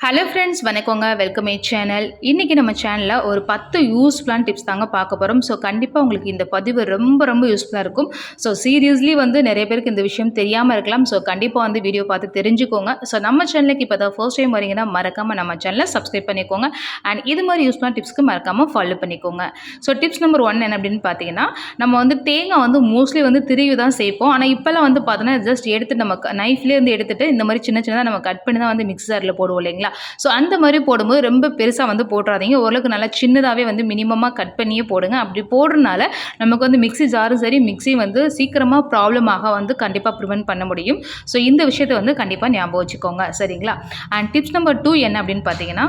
Hello friends வணக்கங்க. Welcome a channel இன்றைக்கி நம்ம சேனலில் ஒரு பத்து யூஸ்ஃபுல்லான டிப்ஸ் தாங்க பார்க்க போகிறோம் ஸோ கண்டிப்பாக உங்களுக்கு இந்த பதிவு ரொம்ப ரொம்ப யூஸ்ஃபுல்லாக இருக்கும். ஸோ சீரியஸ்லி வந்து நிறைய பேருக்கு இந்த விஷயம் தெரியாமல் இருக்கலாம். ஸோ கண்டிப்பாக வந்து வீடியோ பார்த்து தெரிஞ்சுக்கோங்க. ஸோ நம்ம சேனலுக்கு இப்போ தான் ஃபர்ஸ்ட் டைம் வரீங்கன்னா மறக்காமல் நம்ம சேனலை சப்ஸ்கிரைப் பண்ணிக்கோங்க. அண்ட் இது மாதிரி யூஸ்ஃபுல்லான டிப்ஸ்க்கு மறக்காமல் ஃபாலோ பண்ணிக்கோங்க. ஸோ டிப்ஸ் நம்பர் ஒன் என்ன அப்படின்னு பார்த்தீங்கன்னா நம்ம வந்து தேங்காய் வந்து மோஸ்ட்லி வந்து திருவி தான் சேர்ப்போம். ஆனால் இப்போல்லாம் வந்து பார்த்தோன்னா ஜஸ்ட் எடுத்து நம்ம நைஃப்லேயே வந்து எடுத்துகிட்டு இந்த மாதிரி சின்ன சின்னதாக நம்ம கட் பண்ணி தான் வந்து மிக்சரில் போடுவோம் இல்லைங்களா? சரிங்களா ஸோ அந்த மாதிரி போடும்போது ரொம்ப பெருசாக வந்து போட்டுறாதீங்க. ஓரளவுக்கு நல்லா சின்னதாகவே வந்து மினிமமாக கட் பண்ணியே போடுங்க. அப்படி போடுறனால நமக்கு வந்து மிக்சி ஜாரும் சரி மிக்சி வந்து சீக்கிரமாக ப்ராப்ளமாக வந்து கண்டிப்பாக ப்ரிவென்ட் பண்ண முடியும். ஸோ இந்த விஷயத்தை வந்து கண்டிப்பாக ஞாபகம் வச்சுக்கோங்க. சரிங்களா? அண்ட் டிப்ஸ் நம்பர் டூ என்ன அப்படின்னு பார்த்தீங்கன்னா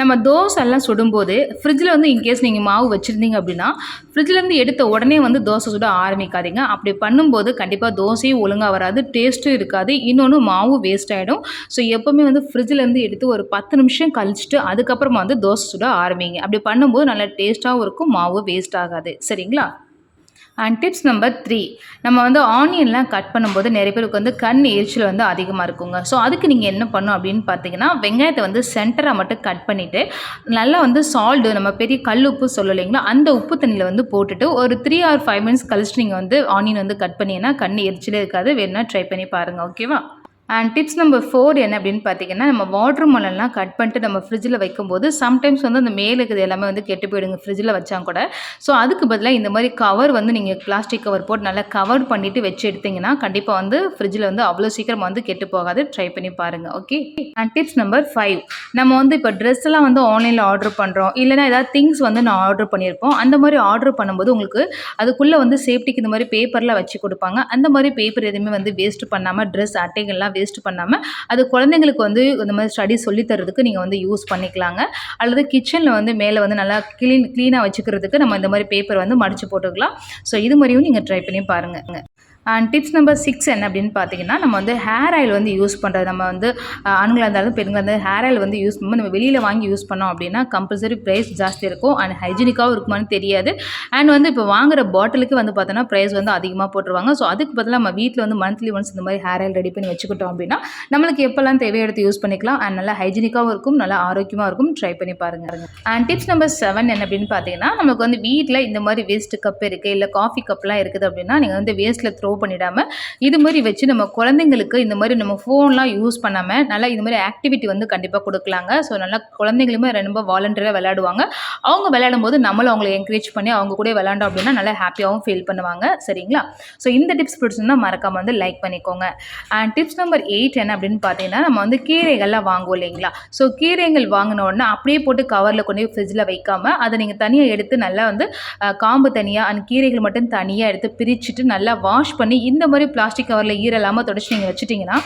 நம்ம தோசை எல்லாம் சுடும்போது ஃப்ரிட்ஜில் வந்து இன்கேஸ் நீங்கள் மாவு வச்சுருந்தீங்க அப்படின்னா ஃப்ரிட்ஜிலேருந்து எடுத்த உடனே வந்து தோசை சுட ஆரம்பிக்காதீங்க. அப்படி பண்ணும்போது கண்டிப்பாக தோசையும் ஒழுங்காக வராது டேஸ்ட்டும் இருக்காது. இன்னொன்று மாவும் வேஸ்ட் ஆகிடும் ஸோ எப்போவுமே வந்து ஃப்ரிட்ஜிலேருந்து எடுத்து ஒரு பத்து நிமிஷம் கழிச்சிட்டு அதுக்கப்புறமா வந்து தோசை சுட ஆரம்பிங்க. அப்படி பண்ணும்போது நல்லா டேஸ்ட்டாகவும் இருக்கும் மாவு வேஸ்ட் ஆகாது. சரிங்களா? அண்ட் டிப்ஸ் நம்பர் த்ரீ நம்ம வந்து ஆனியன்லாம் கட் பண்ணும்போது நிறைய பேருக்கு வந்து கண் எரிச்சல் வந்து அதிகமாக இருக்குங்க. ஸோ அதுக்கு நீங்கள் என்ன பண்ணும் அப்படின்னு பார்த்தீங்கன்னா வெங்காயத்தை வந்து சென்டராக மட்டும் கட் பண்ணிவிட்டு நல்லா வந்து சால்ட்டு நம்ம பெரிய கல் உப்பு சொல்லலைங்களா அந்த உப்பு தண்ணியில் வந்து போட்டுட்டு ஒரு த்ரீ ஆர் ஃபைவ் மினிட்ஸ் கழிச்சு நீங்கள் வந்து ஆனியன் வந்து கட் பண்ணிங்கன்னா கண் எரிச்சலே இருக்காது. வேணுன்னா ட்ரை பண்ணி பாருங்கள் ஓகேவா அண்ட் டிப்ஸ் நம்பர் ஃபோர் என்ன அப்படின்னு பார்த்தீங்கன்னா நம்ம வாட்டர் மலன்லாம் கட் பண்ணிட்டு நம்ம ஃப்ரிட்ஜில் வைக்கும்போது சம்டைம்ஸ் வந்து அந்த மேலே இருக்குது எல்லாமே வந்து கெட்டு போயிடுங்க ஃப்ரிட்ஜில் வச்சா கூட. ஸோ அதுக்கு பதிலாக இந்த மாதிரி கவர் வந்து நீங்கள் பிளாஸ்டிக் கவர் போட்டு நல்லா கவர் பண்ணிவிட்டு வச்சு எடுத்திங்கன்னா கண்டிப்பாக வந்து ஃப்ரிட்ஜில் வந்து அவ்வளோ சீக்கிரம் வந்து கெட்டு போகாது. ட்ரை பண்ணி பாருங்கள் okay and tips number five நம்ம வந்து இப்போ ட்ரெஸ் எல்லாம் வந்து ஆன்லைனில் ஆர்டர் பண்ணுறோம் இல்லைனா ஏதாவது திங்ஸ் வந்து நான் ஆர்டர் பண்ணியிருப்போம். அந்த மாதிரி ஆர்டர் பண்ணும்போது உங்களுக்கு அதுக்குள்ளே வந்து சேஃப்டிக்கு இந்த மாதிரி பேப்பரில் வச்சு கொடுப்பாங்க. அந்த மாதிரி பேப்பர் எதுவுமே வந்து வேஸ்ட் பண்ணாமல் ட்ரெஸ் அட்டைகள்லாம் வேஸ்ட் பண்ணாமல் அது குழந்தைங்களுக்கு வந்து இந்த மாதிரி ஸ்டடி சொல்லி தரதுக்கு நீங்கள் வந்து யூஸ் பண்ணிக்கலாங்க. அல்லது கிச்சனில் வந்து மேலே வந்து நல்லா க்ளீன் க்ளீனாக வச்சுக்கிறதுக்கு நம்ம இந்த மாதிரி பேப்பர் வந்து மடித்து போட்டுக்கலாம். ஸோ இது மாதிரியும் நீங்கள் ட்ரை பண்ணி பாருங்கள் அண்ட் டிப்ஸ் நம்பர் சிக்ஸ் என்ன அப்படின்னு பார்த்தீங்கன்னா நம்ம வந்து ஹேர் ஆயில் வந்து யூஸ் பண்ணுறது நம்ம வந்து ஆண்களாக இருந்தாலும் பெண்களாக இருந்தாலும் ஹேர் ஆயில் வந்து யூஸ் பண்ணும்போது நம்ம வெளியில் வாங்கி யூஸ் பண்ணோம் அப்படின்னா கம்பல்சரி ப்ரைஸ் ஜாஸ்தி இருக்கும். அண்ட் ஹைஜீனிக்காகவும் இருக்குமான்னு தெரியாது. அண்ட் வந்து இப்போ வாங்குற பாட்டிலுக்கு வந்து பார்த்தோன்னா ப்ரைஸ் வந்து அதிகமாக போட்டுருவாங்க. ஸோ அதுக்கு பதிலாக நம்ம வீட்டில் வந்து மந்த்லி ஒன்ஸ் இந்த மாதிரி ஹேர் ஆயில் ரெடி பண்ணி வச்சுக்கிட்டோம் அப்படின்னா நம்மளுக்கு எப்போல்லாம் தேவையெடுத்து யூஸ் பண்ணிக்கலாம். அண்ட் நல்லா ஹைஜீனிக்காகவும் இருக்கும் நல்லா ஆரோக்கியமாக இருக்கும். ட்ரை பண்ணி பாருங்கள் அண்ட் டிப்ஸ் நம்பர் செவன் என்ன அப்படின்னு பார்த்தீங்கன்னா நமக்கு வந்து வீட்டில் இந்த மாதிரி வேஸ்ட் கப் இருக்குது இல்லை காஃபி கப்லாம் இருக்குது அப்படின்னா நீங்கள் வந்து வேஸ்ட்டில் த்ரோ பண்ணிடாமல் இது மாதிரி வச்சு நம்ம குழந்தைங்களுக்கு இந்த மாதிரி நம்ம ஃபோன்லாம் யூஸ் பண்ணாமல் நல்லா இது மாதிரி ஆக்டிவிட்டி வந்து கண்டிப்பாக கொடுக்கலாங்க. ஸோ நல்லா குழந்தைங்களுமே ரொம்ப வாலண்டியராக விளையாடுவாங்க. அவங்க விளையாடும் போது நம்மளும் அவங்களை என்கரேஜ் பண்ணி அவங்க கூட விளையாண்டோம் அப்படின்னா நல்லா ஹாப்பியாகவும் ஃபீல் பண்ணுவாங்க. சரிங்களா? ஸோ இந்த டிப்ஸ் பிடிச்சிருந்தா மறக்காமல் வந்து லைக் பண்ணிக்கோங்க. அண்ட் டிப்ஸ் நம்பர் எயிட் என்ன அப்படின்னு பார்த்தீங்கன்னா நம்ம வந்து கீரைகள்லாம் வாங்குவோம் இல்லைங்களா? ஸோ கீரைகள் வாங்கின உடனே அப்படியே போட்டு கவரில் கொண்டு போய் ஃப்ரிட்ஜில் வைக்காமல் அதை நீங்கள் தனியாக எடுத்து நல்லா வந்து காம்பு தனியாக அந்த கீரைகள் மட்டும் தனியாக எடுத்து பிரிச்சுட்டு நல்லா வாஷ் பண்ணி பண்ணி இந்த மாதிரி பிளாஸ்டிக் கவரில் ஈரலாமல் தொடச்சி நீங்கள் வச்சுட்டிங்கன்னா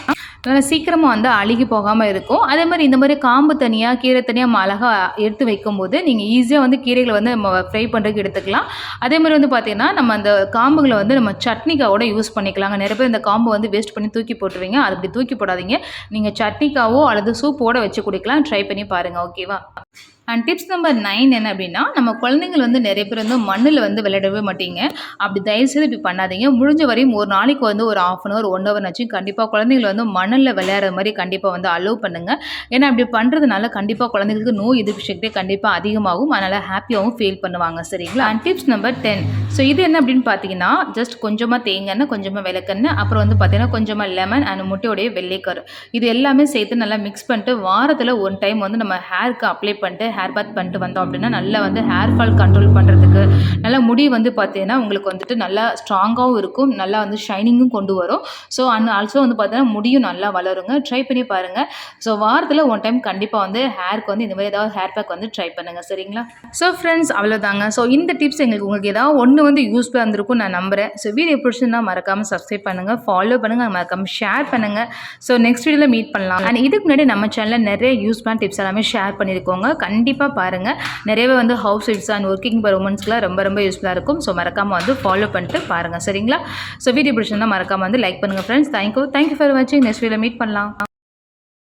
நல்லா சீக்கிரமாக வந்து அழுகி போகாமல் இருக்கும். அதே மாதிரி இந்த மாதிரி காம்பு தனியாக கீரை தனியாக அழகாக எடுத்து வைக்கும்போது நீங்கள் ஈஸியாக வந்து கீரைகளை வந்து நம்ம ஃப்ரை பண்ணுறதுக்கு எடுத்துக்கலாம். அதே மாதிரி வந்து பார்த்திங்கன்னா நம்ம அந்த காம்புகளை வந்து நம்ம சட்னிக்காவோட யூஸ் பண்ணிக்கலாங்க. நிறைய பேர் இந்த காம்பு வந்து வேஸ்ட் பண்ணி தூக்கி போட்டுருவீங்க. அது அப்படி தூக்கி போடாதீங்க. நீங்கள் சட்னிக்காவோ அல்லது சூப்போட வச்சு குடிக்கலாம். ட்ரை பண்ணி பாருங்கள் ஓகேவா அண்ட் டிப்ஸ் நம்பர் நைன் என்ன அப்படின்னா நம்ம குழந்தைங்கள் வந்து நிறைய பேர் வந்து மண்ணில் வந்து விளையாடவே மாட்டீங்க. அப்படி தயவுசெய்து இப்படி பண்ணாதீங்க. முடிஞ்ச வரையும் ஒரு நாளைக்கு வந்து ஒரு half an hour one hour ஆச்சு கண்டிப்பாக குழந்தைங்களை வந்து மண்ணில் விளையாடுற மாதிரி கண்டிப்பாக வந்து அலோவ் பண்ணுங்கள் ஏன்னா அப்படி பண்ணுறதுனால கண்டிப்பாக குழந்தைங்களுக்கு நோய் எதிர்ப்பு சக்தி கண்டிப்பாக அதிகமாகும். அதனால் ஹாப்பியாகவும் ஃபீல் பண்ணுவாங்க. சரிங்களா? And tips number ten so இது என்ன அப்படின்னு பார்த்தீங்கன்னா ஜஸ்ட் கொஞ்சமாக தேங்காய் கொஞ்சமாக விளக்கெண்ணெய் அப்புறம் வந்து பார்த்தீங்கன்னா கொஞ்சமாக லெமன் அண்ட் முட்டையோடைய வெள்ளைக்கரு. இது எல்லாமே சேர்த்து நல்லா மிக்ஸ் பண்ணிட்டு வாரத்தில் ஒன் டைம் வந்து நம்ம ஹேருக்கு அப்ளை பண்ணிட்டு ஹேர் பாத் பண்ணிட்டு வந்தோம் அப்படின்னா நல்லா வந்து ஹேர் ஃபால் கண்ட்ரோல் பண்ணுறதுக்கு நல்லா முடி வந்து பார்த்தீங்கன்னா உங்களுக்கு வந்துட்டு நல்லா ஸ்ட்ராங்காகவும் இருக்கும். நல்லா வந்து ஷைனிங்கும் கொண்டு வரும். ஸோ அண்ட் ஆல்சோ வந்து பார்த்தீங்கன்னா முடியும் நல்லா வளருங்க. ட்ரை பண்ணி பாருங்கள் ஸோ வாரத்தில் ஒன் டைம் கண்டிப்பாக வந்து ஹேருக்கு வந்து இந்த மாதிரி ஏதாவது ஹேர் பேக் வந்து ட்ரை பண்ணுங்கள் சரிங்களா? ஸோ ஃப்ரெண்ட்ஸ் அவ்வளோதாங்க ஸோ இந்த டிப்ஸ் எங்களுக்கு உங்களுக்கு ஏதாவது ஒன்று வந்து யூஸ்ஃபுல்லாக இருந்திருக்கும் நான் நம்புகிறேன் ஸோ வீடியோ பிடிச்சிருந்தா மறக்காமல் சப்ஸ்கிரைப் பண்ணுங்கள் ஃபாலோ பண்ணுங்கள் மறக்காமல் ஷேர் பண்ணுங்கள் ஸோ நெக்ஸ்ட் வீடியோவில் மீட் பண்ணலாம். அண்ட் இதுக்கு முன்னாடி நம்ம சேனலில் நிறைய யூஸ்ஃபுல்லான டிப்ஸ் எல்லாமே ஷேர் பண்ணியிருக்கோங்க கண்டிப்பாக கண்டிப்பாக பாருங்கள் நிறையவே வந்து ஹவுஸ் ஒய்ஃப்ஸ் அண்ட் ஒர்க்கிங் பர் உமன்ஸ்க்குலாம் ரொம்ப ரொம்ப யூஸ்ஃபுல்லாக இருக்கும். ஸோ மறக்காமல் வந்து ஃபாலோ பண்ணிட்டு பாருங்கள் சரிங்களா? ஸோ வீடியோ பிடிச்சிருந்தால் மறக்காமல் வந்து லைக் பண்ணுங்கள் friends thank you thank you for வாட்சிங் நெக்ஸ்ட் வீடியோ மீட் பண்ணலாம்.